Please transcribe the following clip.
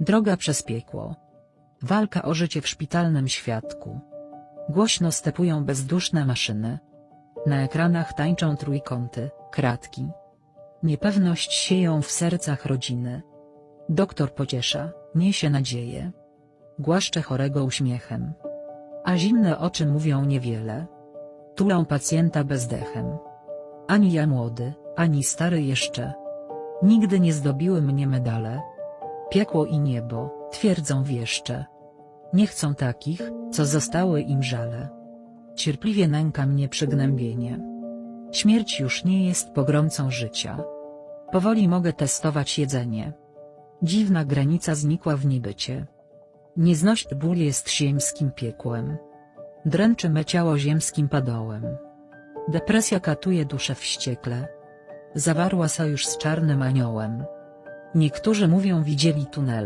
Droga przez piekło. Walka o życie w szpitalnym świadku. Głośno stepują bezduszne maszyny. Na ekranach tańczą trójkąty, kratki. Niepewność sieją w sercach rodziny. Doktor pociesza, niesie nadzieję. Głaszcze chorego uśmiechem. A zimne oczy mówią niewiele. Tulą pacjenta bezdechem. Ani ja młody, ani stary jeszcze. Nigdy nie zdobiły mnie medale. Piekło i niebo, twierdzą wieszcze. Nie chcą takich, co zostały im żale. Cierpliwie nęka mnie przygnębienie. Śmierć już nie jest pogromcą życia. Powoli mogę testować jedzenie. Dziwna granica znikła w niebycie. Nieznośny ból jest ziemskim piekłem. Dręczy me ciało ziemskim padołem. Depresja katuje duszę wściekle. Zawarła sojusz z czarnym aniołem. Niektórzy mówią widzieli tunele.